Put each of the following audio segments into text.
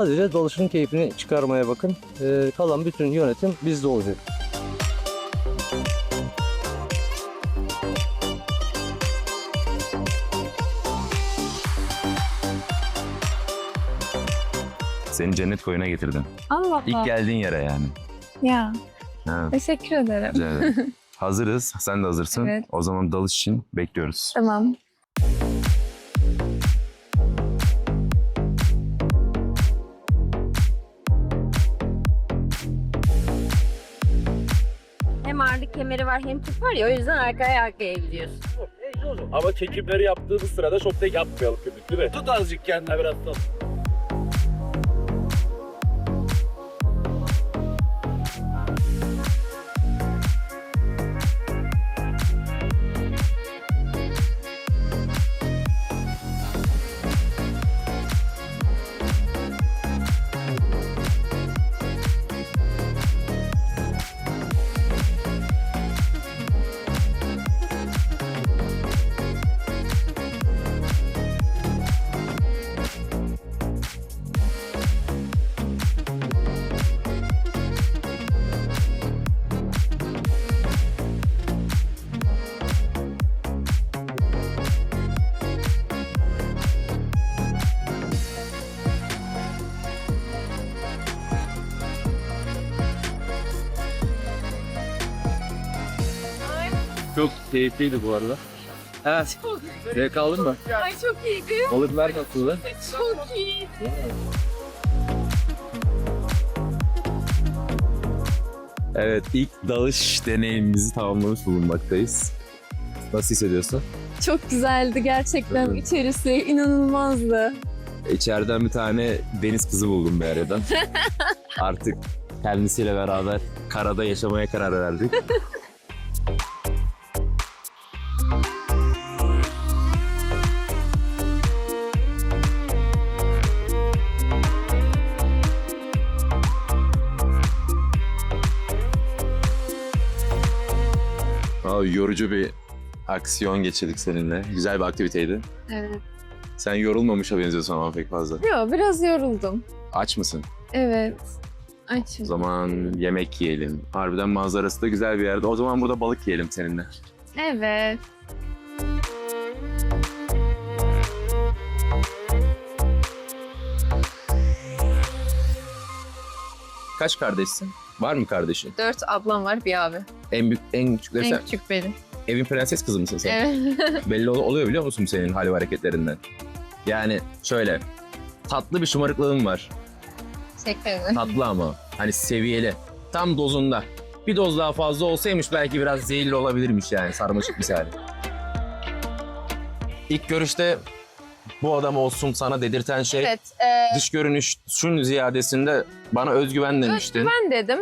Sadece dalışın keyfini çıkarmaya bakın. Ee, kalan bütün yönetim bizde olacak. Seni cennet koyuna getirdim. Allah İlk Allah. geldiğin yere yani. Ya Ha, teşekkür ederim. rica ederim. Hazırız. Sen de hazırsın. Evet. O zaman dalış için bekliyoruz. Tamam. Ağırlık kemeri var hem tüp var ya o yüzden arkaya arkaya gidiyorsun. Ama çekimleri yaptığımız sırada çok da yapmayalım köpük değil mi? Tut azıcık kendine biraz tut. Çok keyifliydi bu arada. Evet. Zevk aldın mı? Ay çok iyiydi. Balıklar nasıldı? Çok iyiydi. Evet ilk dalış deneyimimizi tamamlamış bulunmaktayız. Nasıl hissediyorsun? Çok güzeldi gerçekten Evet. içerisi inanılmazdı. İçeriden bir tane deniz kızı buldum bir aradan. Artık kendisiyle beraber karada yaşamaya karar verdik. Yorucu bir aksiyon geçirdik seninle. Güzel bir aktiviteydi. Evet. Sen yorulmamışa benziyorsun ama pek fazla. Yo biraz yoruldum. Aç mısın? Evet. Açım. O zaman yemek yiyelim. Harbiden manzarası da güzel bir yerde. O zaman burada balık yiyelim seninle. Evet. Kaç kardeşsin? Var mı kardeşin? Dört ablam var bir abi. En büyük, en küçükleri En sen. küçük benim. Evin prenses kızı mısın sen? Evet. Belli ol- oluyor biliyor musun senin hal ve hareketlerinden? Yani şöyle, tatlı bir şımarıklığın var. Teşekkür ederim. Tatlı ama. Hani seviyeli. Tam dozunda. Bir doz daha fazla olsaymış belki biraz zehirli olabilirmiş yani sarmaşık misali. İlk görüşte bu adam olsun sana dedirten şey Evet. E, dış görünüşün ziyadesinde bana özgüven demiştin. özgüven dedim.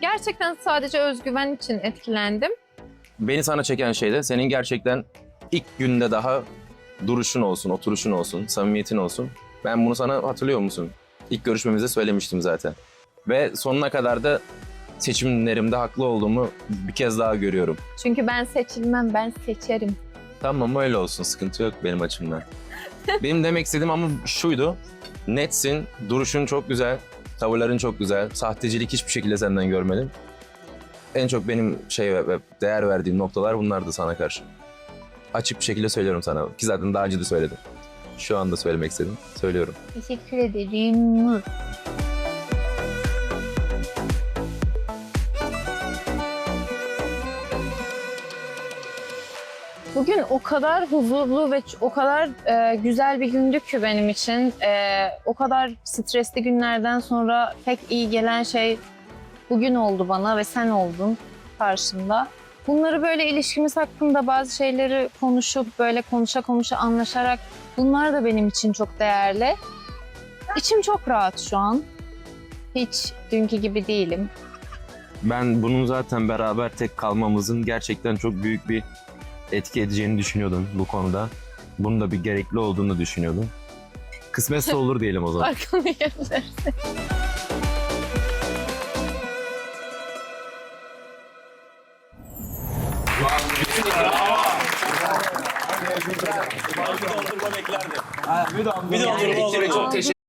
Gerçekten sadece özgüven için etkilendim. Beni sana çeken şey de senin gerçekten ilk günde daha duruşun olsun, oturuşun olsun, samimiyetin olsun. Ben bunu sana hatırlıyor musun? İlk görüşmemizde söylemiştim zaten. Ve sonuna kadar da seçimlerimde haklı olduğumu bir kez daha görüyorum. Çünkü ben seçilmem, ben seçerim. Tamam öyle olsun, sıkıntı yok benim açımdan. benim demek istediğim ama şuydu. Netsin, duruşun çok güzel, tavırların çok güzel. Sahtecilik hiçbir şekilde senden görmedim. En çok benim şey ve değer verdiğim noktalar bunlardı sana karşı. Açık bir şekilde söylüyorum sana ki zaten daha önce de söyledim. Şu anda söylemek istedim. Söylüyorum. Teşekkür ederim. Bugün o kadar huzurlu ve o kadar e, güzel bir gündü ki benim için. E, o kadar stresli günlerden sonra pek iyi gelen şey bugün oldu bana ve sen oldun karşımda. Bunları böyle ilişkimiz hakkında bazı şeyleri konuşup böyle konuşa konuşa anlaşarak bunlar da benim için çok değerli. İçim çok rahat şu an. Hiç dünkü gibi değilim. Ben bunun zaten beraber tek kalmamızın gerçekten çok büyük bir etki edeceğini düşünüyordum bu konuda. Bunun da bir gerekli olduğunu düşünüyordum. Kısmetse olur diyelim o zaman. Arkamı gönder. Bir de olur. çok teşekkür